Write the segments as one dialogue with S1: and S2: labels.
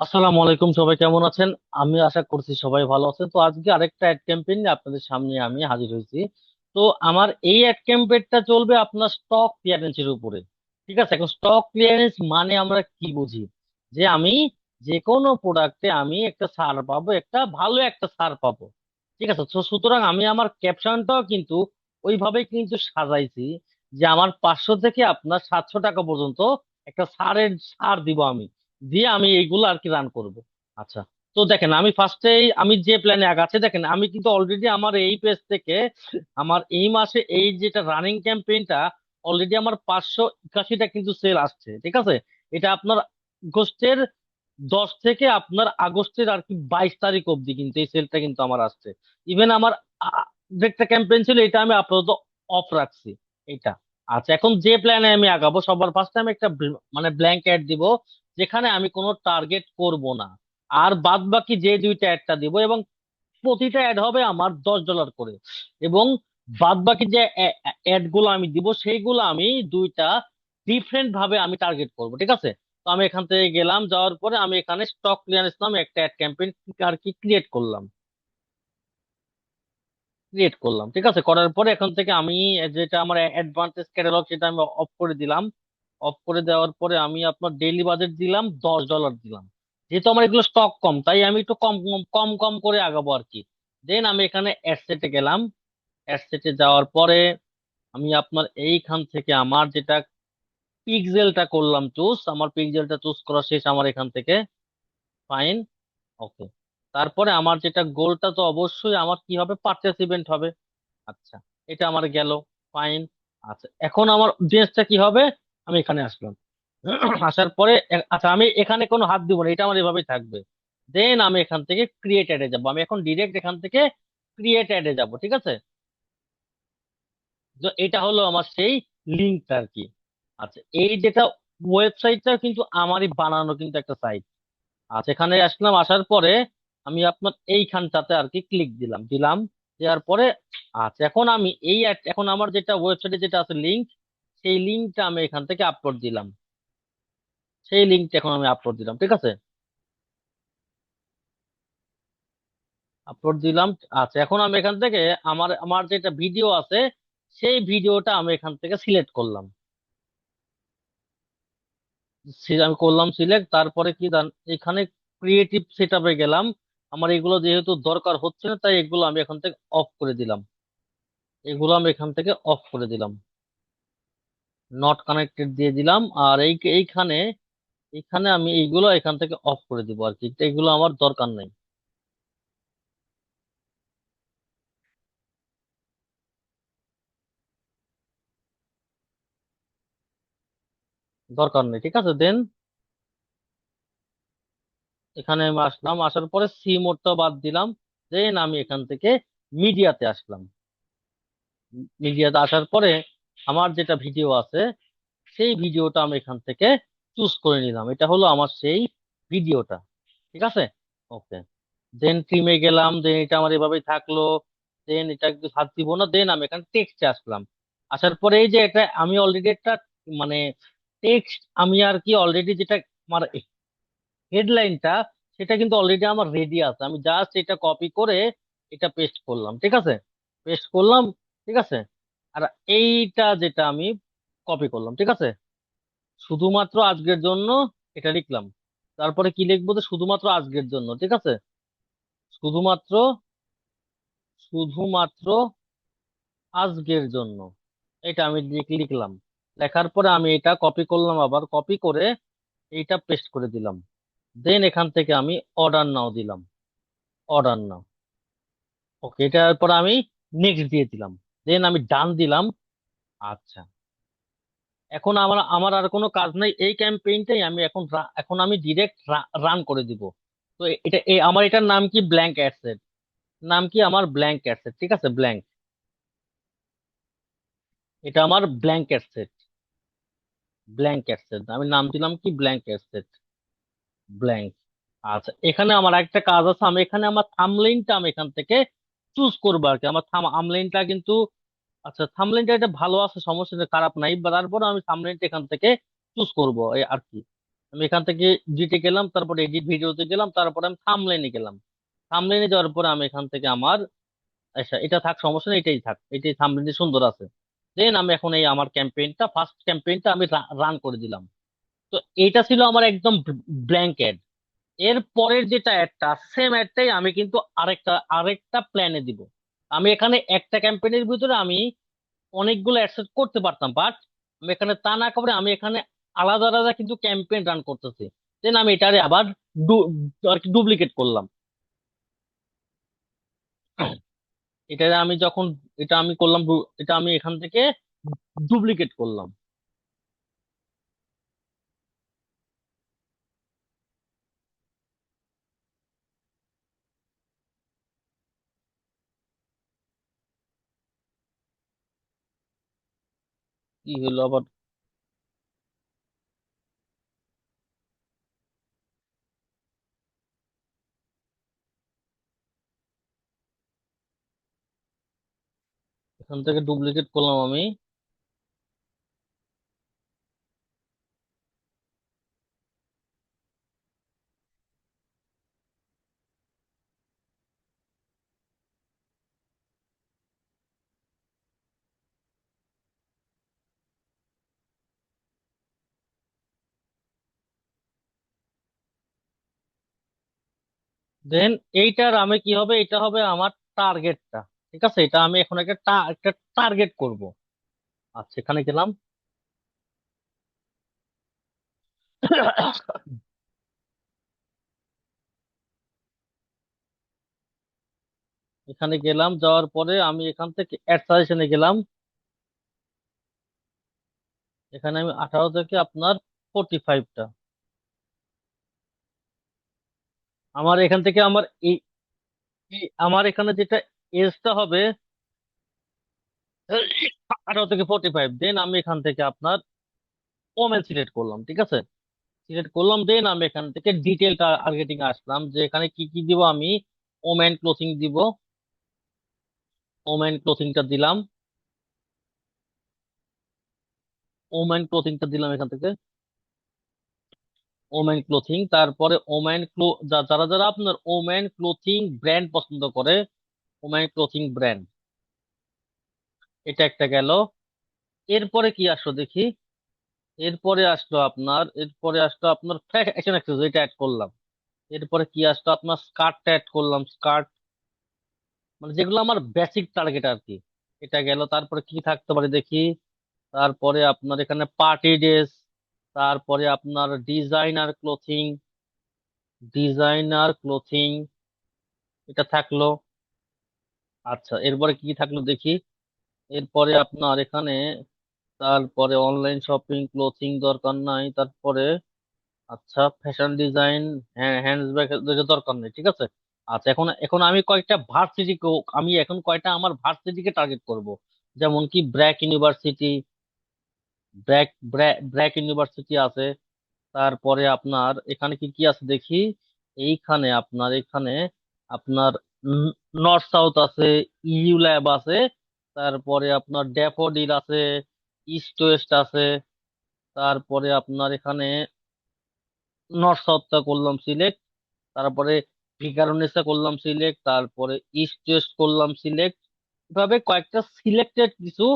S1: আসসালামু আলাইকুম, সবাই কেমন আছেন? আমি আশা করছি সবাই ভালো আছেন। তো আজকে আরেকটা অ্যাড ক্যাম্পেইন নিয়ে আপনাদের সামনে আমি হাজির হয়েছি। তো আমার এই অ্যাড ক্যাম্পেইনটা চলবে আপনার স্টক ক্লিয়ারেন্সের উপরে। ঠিক আছে? এখন স্টক ক্লিয়ারেন্স মানে আমরা কি বুঝি? যে আমি যে কোনো প্রোডাক্টে আমি একটা ছাড় পাবো, একটা ভালো একটা ছাড় পাবো। ঠিক আছে? তো সুতরাং আমি আমার ক্যাপশনটাও কিন্তু ওইভাবেই কিন্তু সাজাইছি যে আমার পাঁচশো থেকে আপনার সাতশো টাকা পর্যন্ত একটা ছাড়ের ছাড় দিব আমি। দিয়ে আমি এইগুলো আর কি রান করব। আচ্ছা তো দেখেন আমি ফার্স্টেই আমি যে প্ল্যানে আগাচ্ছি, দেখেন আমি কিন্তু অলরেডি আমার এই পেজ থেকে আমার এই মাসে এই যেটা রানিং ক্যাম্পেইনটা অলরেডি আমার পাঁচশো একাশিটা কিন্তু সেল আসছে, ঠিক আছে? এটা আপনার আগস্টের দশ থেকে আপনার আগস্টের আর কি বাইশ তারিখ অবধি কিন্তু এই সেলটা কিন্তু আমার আসছে। ইভেন আমার একটা ক্যাম্পেইন ছিল, এটা আমি আপাতত অফ রাখছি এটা আচ্ছা এখন যে প্ল্যানে আমি আগাবো, সবার ফার্স্টে আমি একটা মানে ব্ল্যাঙ্ক অ্যাড দিব যেখানে আমি কোনো টার্গেট করব না। আর বাদ বাকি যে দুইটা অ্যাডটা দিব এবং প্রতিটা অ্যাড হবে আমার দশ ডলার করে। এবং বাদ বাকি যে অ্যাডগুলো আমি দিব, সেইগুলো আমি দুইটা ডিফারেন্ট ভাবে আমি টার্গেট করব, ঠিক আছে? তো আমি এখান থেকে গেলাম, যাওয়ার পরে আমি এখানে স্টক ক্লিয়ারেন্স নামে একটা অ্যাড ক্যাম্পেইন আর কি ক্রিয়েট করলাম। ক্রিয়েট করলাম, ঠিক আছে? করার পরে এখন থেকে আমি যেটা আমার অ্যাডভান্টেজ ক্যাটালগ সেটা আমি অফ করে দিলাম। অফ করে দেওয়ার পরে আমি আপনার ডেইলি বাজেট দিলাম, দশ ডলার দিলাম। যেহেতু আমার এগুলো স্টক কম, তাই আমি একটু কম কম কম করে আগাবো আর কি। দেন আমি এখানে অ্যাডসেটে গেলাম। অ্যাডসেটে যাওয়ার পরে আমি আপনার এইখান থেকে আমার যেটা পিক্সেলটা করলাম চুজ আমার পিক্সেলটা চুজ করা শেষ আমার এখান থেকে। ফাইন ওকে তারপরে আমার যেটা গোলটা তো অবশ্যই আমার কি হবে পারচেস ইভেন্ট হবে। আচ্ছা এটা আমার গেল। ফাইন আচ্ছা এখন আমার জিনিসটা কি হবে? আমি এখানে আসলাম। আসার পরে আচ্ছা আমি এখানে কোনো হাত দিব না, এটা আমার এভাবেই থাকবে। দেন আমি এখান থেকে ক্রিয়েট অ্যাডে যাব। আমি এখন ডিরেক্ট এখান থেকে ক্রিয়েট অ্যাডে যাব, ঠিক আছে? তো এটা হলো আমার সেই লিঙ্কটা আর কি। আচ্ছা এই যেটা ওয়েবসাইটটা কিন্তু আমারই বানানো কিন্তু একটা সাইট আচ্ছা এখানে আসলাম, আসার পরে আমি আপনার এইখানটাতে আর কি ক্লিক দিলাম। দিলাম, দেওয়ার পরে আচ্ছা এখন আমি এই এখন আমার যেটা ওয়েবসাইটে যেটা আছে লিঙ্ক সেই লিঙ্কটা আমি এখান থেকে আপলোড দিলাম। সেই লিঙ্কটা এখন আমি আপলোড দিলাম, ঠিক আছে? আপলোড দিলাম আচ্ছা এখন আমি এখান থেকে আমার আমার যেটা ভিডিও আছে, সেই ভিডিওটা আমি এখান থেকে সিলেক্ট করলাম। আমি করলাম সিলেক্ট তারপরে কি এখানে ক্রিয়েটিভ সেট গেলাম। আমার এগুলো যেহেতু দরকার হচ্ছে না, তাই এগুলো আমি এখান থেকে অফ করে দিলাম। এগুলো আমি এখান থেকে অফ করে দিলাম। নট কানেক্টেড দিয়ে দিলাম। আর এই এইখানে এখানে আমি এইগুলো এখান থেকে অফ করে দিব আর কি। এগুলো আমার দরকার নেই। দরকার নেই, ঠিক আছে? দেন এখানে আমি আসলাম। আসার পরে সি মোডটা বাদ দিলাম। দেন আমি এখান থেকে মিডিয়াতে আসলাম। মিডিয়াতে আসার পরে আমার যেটা ভিডিও আছে, সেই ভিডিওটা আমি এখান থেকে চুজ করে নিলাম। এটা হলো আমার সেই ভিডিওটা ঠিক আছে? ওকে দেন টিমে গেলাম দেন এটা আমার এভাবেই থাকল। দেন এটা একটু হাত দিব না দেন আমি এখানে টেক্সটে আসলাম। আসার পরে এই যে এটা আমি অলরেডি একটা মানে টেক্সট আমি আর কি অলরেডি যেটা আমার হেডলাইনটা সেটা কিন্তু অলরেডি আমার রেডি আছে। আমি জাস্ট এটা কপি করে এটা পেস্ট করলাম। ঠিক আছে? পেস্ট করলাম। ঠিক আছে? আর এইটা যেটা আমি কপি করলাম, ঠিক আছে? শুধুমাত্র আজকের জন্য এটা লিখলাম। তারপরে কি লিখব যে শুধুমাত্র আজকের জন্য, ঠিক আছে? শুধুমাত্র শুধুমাত্র আজকের জন্য এটা আমি লিখলাম। লেখার পরে আমি এটা কপি করলাম আবার কপি করে এইটা পেস্ট করে দিলাম। দেন এখান থেকে আমি অর্ডার নাও দিলাম। অর্ডার নাও ওকে এটার পর আমি নেক্সট দিয়ে দিলাম। দেন আমি ডান দিলাম। আচ্ছা। এখন আমার আমার আর কোনো কাজ নাই। এই ক্যাম্পেইনটাই আমি এখন এখন আমি ডিরেক্ট রান করে দিব। তো এটা আমার এটার নাম কি? ব্ল্যাঙ্ক অ্যাডসেট নাম কি? আমার ব্ল্যাঙ্ক অ্যাডসেট ঠিক আছে? ব্ল্যাঙ্ক এটা আমার ব্ল্যাঙ্ক অ্যাডসেট ব্ল্যাঙ্ক অ্যাডসেট আমি নাম দিলাম কি? ব্ল্যাঙ্ক অ্যাডসেট ব্ল্যাঙ্ক আচ্ছা এখানে আমার একটা কাজ আছে। আমি এখানে আমার থামলেইনটা আমি এখান থেকে চুজ করব আর কি আমার থাম আমলেইনটা কিন্তু আচ্ছা থামলেইনটা এটা ভালো আছে সমস্যা নেই, খারাপ নাই বা তারপরে আমি থামলেইনটা এখান থেকে চুজ করব আর কি। আমি এখান থেকে এডিটে গেলাম তারপর এডিট ভিডিওতে গেলাম তারপর আমি থামলাইনে গেলাম। থামলাইনে যাওয়ার পরে আমি এখান থেকে আমার আচ্ছা এটা থাক সমস্যা নেই এটাই থাক এটাই থাম্বনেইলে সুন্দর আছে। দেন আমি এখন এই আমার ক্যাম্পেইনটা ফার্স্ট ক্যাম্পেইনটা আমি রান করে দিলাম। তো এইটা ছিল আমার একদম ব্ল্যাঙ্ক অ্যাড এর পরের যেটা অ্যাডটা সেম অ্যাডটাই আমি কিন্তু আরেকটা আরেকটা প্ল্যানে দিব। আমি এখানে একটা ক্যাম্পেইনের ভিতরে আমি অনেকগুলো অ্যাডসেট করতে পারতাম বাট আমি এখানে তা না করে আমি এখানে আলাদা আলাদা কিন্তু ক্যাম্পেইন রান করতেছি। দেন আমি এটারে আবার আর কি ডুপ্লিকেট করলাম। এটা আমি যখন, এটা আমি করলাম, এটা আমি এখান থেকে ডুপ্লিকেট করলাম। কি হলো আবার এখান থেকে ডুপ্লিকেট করলাম আমি। দেন এইটার আমি কি হবে? এটা হবে আমার টার্গেটটা ঠিক আছে? এটা আমি এখন একটা একটা টার্গেট করব। আচ্ছা এখানে গেলাম। এখানে গেলাম, যাওয়ার পরে আমি এখান থেকে অ্যাড সাজেশনে গেলাম। এখানে আমি আঠারো থেকে আপনার ফোর্টি ফাইভটা আমার এখান থেকে আমার এই আমার এখানে যেটা এজটা হবে, আঠারো থেকে ফোর্টি ফাইভ দেন আমি এখান থেকে আপনার ওমেন সিলেক্ট করলাম, ঠিক আছে? সিলেক্ট করলাম দেন আমি এখান থেকে ডিটেল টার্গেটিং আসলাম, যে এখানে কি কি দিব আমি? ওমেন ক্লোথিং দিব। ওমেন ক্লোথিংটা দিলাম। ওমেন ক্লোথিংটা দিলাম এখান থেকে। ওমেন ক্লোথিং তারপরে ওমেন ক্লো যারা যারা আপনার ওমেন ক্লোথিং ব্র্যান্ড পছন্দ করে ওমেন ক্লোথিং ব্র্যান্ড এটা একটা গেল। এরপরে কি আসলো দেখি? এরপরে আসলো আপনার, এরপরে আসলো আপনার ফ্যাশন অ্যাক্সেসরি এটা অ্যাড করলাম। এরপরে কি আসলো আপনার স্কার্টটা অ্যাড করলাম স্কার্ট মানে যেগুলো আমার বেসিক টার্গেট আর কি। এটা গেল। তারপরে কি থাকতে পারে দেখি? তারপরে আপনার এখানে পার্টি ড্রেস তারপরে আপনার ডিজাইনার ক্লোথিং ডিজাইনার ক্লোথিং এটা থাকল। আচ্ছা এরপরে কি থাকল দেখি। এরপরে আপনার এখানে তারপরে অনলাইন শপিং ক্লোথিং দরকার নাই। তারপরে আচ্ছা ফ্যাশন ডিজাইন হ্যাঁ হ্যান্ডব্যাগ দরকার নেই, ঠিক আছে? আচ্ছা এখন এখন আমি কয়েকটা ভার্সিটি আমি এখন কয়টা আমার ভার্সিটিকে টার্গেট করব? যেমন কি ব্র্যাক ইউনিভার্সিটি ব্র্যাক ব্র্যাক ইউনিভার্সিটি আছে। তারপরে আপনার এখানে কি কি আছে দেখি? এইখানে আপনার, এখানে আপনার নর্থ সাউথ আছে ইউ ল্যাব আছে। তারপরে আপনার ড্যাফোডিল আছে ইস্ট ওয়েস্ট আছে। তারপরে আপনার এখানে নর্থ সাউথটা করলাম সিলেক্ট তারপরে ভিকারুনিসা করলাম সিলেক্ট তারপরে ইস্ট ওয়েস্ট করলাম সিলেক্ট এভাবে কয়েকটা সিলেক্টেড কিছু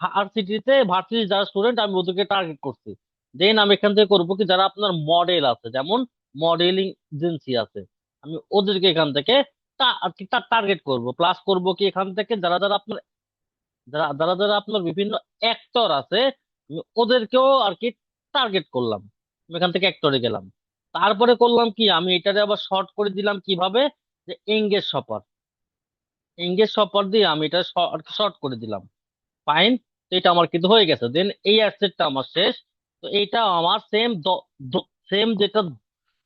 S1: ভার্সিটিতে ভার্সিটি যারা স্টুডেন্ট আমি ওদেরকে টার্গেট করছি। দেন আমি এখান থেকে করব কি, যারা আপনার মডেল আছে, যেমন মডেলিং এজেন্সি আছে, আমি ওদেরকে এখান থেকে টার্গেট করব। প্লাস করব কি এখান থেকে যারা যারা আপনার, যারা যারা যারা আপনার বিভিন্ন অ্যাক্টর আছে ওদেরকেও আর কি টার্গেট করলাম। আমি এখান থেকে অ্যাক্টরে গেলাম। তারপরে করলাম কি, আমি এটারে আবার শর্ট করে দিলাম কীভাবে? যে এঙ্গেজ শপার এঙ্গেজ শপার দিয়ে আমি এটা শর্ট করে দিলাম। ফাইন তো এটা আমার কিন্তু হয়ে গেছে। দেন এই অ্যাসেটটা আমার শেষ। তো এইটা আমার সেম সেম যেটা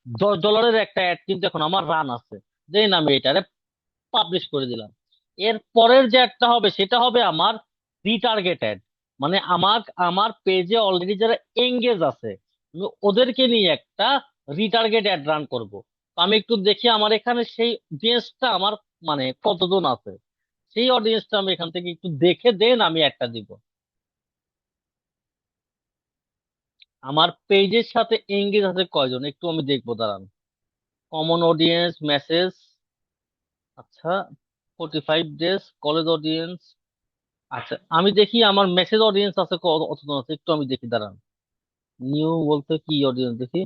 S1: দশ ডলারের একটা অ্যাড কিন্তু এখন আমার রান আছে। দেন আমি এটারে পাবলিশ করে দিলাম। এর পরের যে একটা হবে, সেটা হবে আমার রিটার্গেট অ্যাড মানে আমার আমার পেজে অলরেডি যারা এঙ্গেজ আছে ওদেরকে নিয়ে একটা রিটার্গেট অ্যাড রান করব। আমি একটু দেখি আমার এখানে সেই অডিয়েন্সটা আমার মানে কতজন আছে। সেই অডিয়েন্সটা আমি এখান থেকে একটু দেখে দেন, আমি একটা দিব। আমার পেজের সাথে এঙ্গেজ আছে কয়জন? একটু আমি দেখব, দাঁড়ান। কমন অডিয়েন্স মেসেজ আচ্ছা forty five days college audience আচ্ছা আমি দেখি আমার মেসেজ অডিয়েন্স আছে কতজন আছে, একটু আমি দেখি, দাঁড়ান। নিউ বলতে কি অডিয়েন্স দেখি।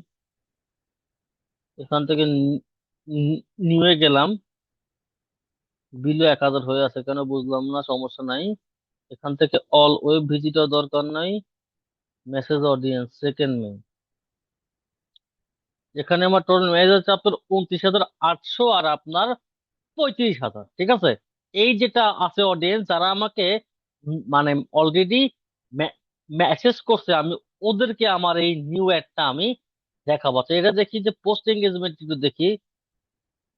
S1: এখান থেকে নিউ এ গেলাম। বিলো এক হাজার হয়ে আছে কেন বুঝলাম না সমস্যা নাই। এখান থেকে অল ওয়েব ভিজিটর দরকার নাই। মেসেজ অডিয়েন্স সেকেন্ড মে এখানে আমার টোটাল মেসেজ হচ্ছে আপনার উনত্রিশ হাজার আটশো আর আপনার পঁয়ত্রিশ হাজার ঠিক আছে? এই যেটা আছে অডিয়েন্স যারা আমাকে মানে অলরেডি মেসেজ করছে আমি ওদেরকে আমার এই নিউ অ্যাডটা আমি দেখাবো। আচ্ছা, এটা দেখি যে পোস্ট এঙ্গেজমেন্ট একটু দেখি।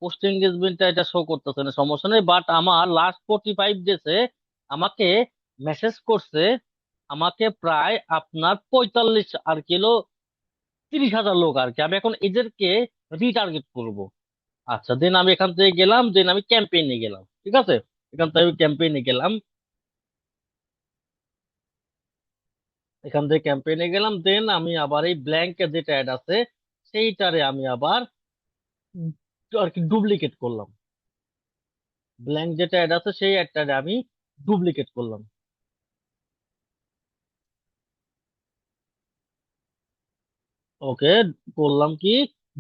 S1: পোস্ট এঙ্গেজমেন্টটা এটা শো করতেছে না, সমস্যা নেই বাট আমার লাস্ট ফোর্টি ফাইভ ডেজে আমাকে মেসেজ করছে, আমাকে প্রায় আপনার পঁয়তাল্লিশ আর কিলো তিরিশ হাজার লোক আর কি, আমি এখন এদেরকে রিটার্গেট করব। আচ্ছা দেন আমি এখান থেকে গেলাম দেন আমি ক্যাম্পেইনে গেলাম, ঠিক আছে? এখান থেকে আমি ক্যাম্পেইনে গেলাম। এখান থেকে ক্যাম্পেইনে গেলাম দেন আমি আবার এই ব্ল্যাঙ্কে যেটা অ্যাড আছে, সেইটারে আমি আবার আর কি ডুপ্লিকেট করলাম। ব্ল্যাঙ্ক যেটা অ্যাড আছে, সেই অ্যাডটারে আমি ডুপ্লিকেট করলাম। ওকে করলাম কি?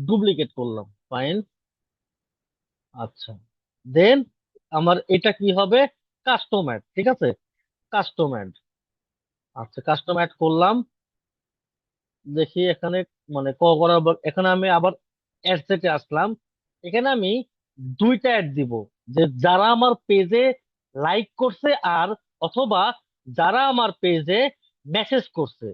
S1: ডুপ্লিকেট করলাম ফাইন আচ্ছা দেন আমার এটা কি হবে? কাস্টম অ্যাড ঠিক আছে? কাস্টম অ্যাড আচ্ছা কাস্টম অ্যাড করলাম। দেখি এখানে মানে ক করা এখানে আমি আবার অ্যাড সেটে আসলাম। এখানে আমি দুইটা অ্যাড দিব, যে যারা আমার পেজে লাইক করছে আর অথবা যারা আমার পেজে মেসেজ করছে,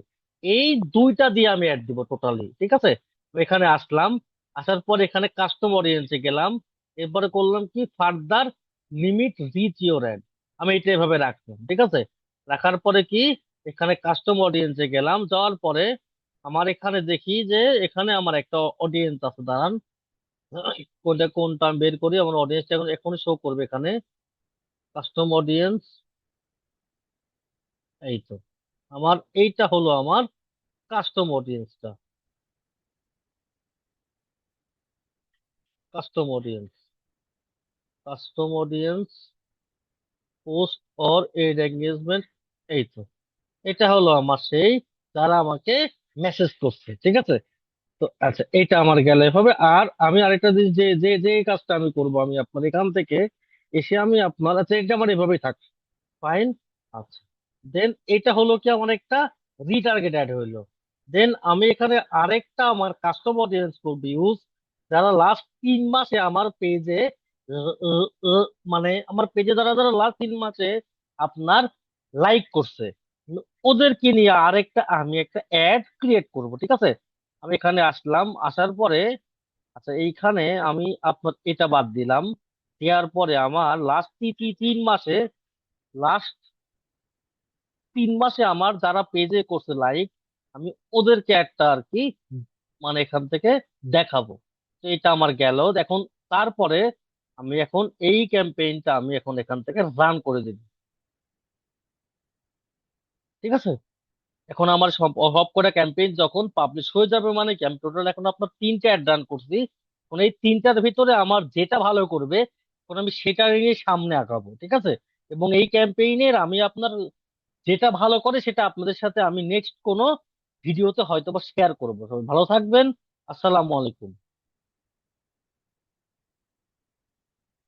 S1: এই দুইটা দিয়ে আমি অ্যাড দিব টোটালি ঠিক আছে? এখানে আসলাম, আসার পর এখানে কাস্টম অডিয়েন্সে গেলাম, এরপরে করলাম কি further limit reach your ad আমি এটা এভাবে রাখলাম, ঠিক আছে? রাখার পরে কি, এখানে কাস্টম অডিয়েন্সে গেলাম, যাওয়ার পরে আমার এখানে দেখি যে এখানে আমার একটা অডিয়েন্স আছে, দাঁড়ান। কোনটা কোন আমি বের করি, আমার অডিয়েন্সটা এখন এখনই শো করবে এখানে। কাস্টম অডিয়েন্স এই তো। আমার, এইটা হলো আমার custom অডিয়েন্সটা custom audience custom audience post or ad engagement এই তো। এটা হলো আমার সেই, যারা আমাকে মেসেজ করছে, ঠিক আছে? তো আচ্ছা এটা আমার গেলে হবে। আর আমি আরেকটা জিনিস, যে যে যে কাজটা আমি করব আমি আপনার এখান থেকে, এসে আমি আপনার আচ্ছা এটা আমার এভাবেই থাক। ফাইন আচ্ছা। দেন এটা হলো কি আমার একটা রিটার্গেট অ্যাড হইল। দেন আমি এখানে আরেকটা আমার কাস্টম অডিয়েন্স করব ইউজ যারা লাস্ট তিন মাসে আমার পেজে মানে আমার পেজে যারা যারা লাস্ট তিন মাসে আপনার লাইক করছে, ওদেরকে নিয়ে আরেকটা, আমি একটা অ্যাড ক্রিয়েট করব, ঠিক আছে? আমি এখানে আসলাম আসার পরে আচ্ছা এইখানে আমি আপনার এটা বাদ দিলাম। দেওয়ার পরে আমার লাস্ট তিন মাসে লাস্ট তিন মাসে আমার যারা পেজে করছে লাইক আমি ওদেরকে একটা আর কি মানে এখান থেকে দেখাবো। তো এটা আমার গেল। এখন তারপরে আমি এখন এই ক্যাম্পেইনটা আমি এখন এখান থেকে রান করে দিব। ঠিক আছে? এখন আমার সব কটা ক্যাম্পেইন যখন পাবলিশ হয়ে যাবে মানে কি? আমি টোটাল এখন আপনার তিনটা অ্যাড রান করছি। এখন এই তিনটার ভিতরে আমার যেটা ভালো করবে, এখন আমি সেটা নিয়ে সামনে আগাবো, ঠিক আছে? এবং এই ক্যাম্পেইনের আমি আপনার যেটা ভালো করে সেটা আপনাদের সাথে আমি নেক্সট কোনো ভিডিওতে হয়তো বা শেয়ার করব। সবাই ভালো থাকবেন। আসসালামু আলাইকুম।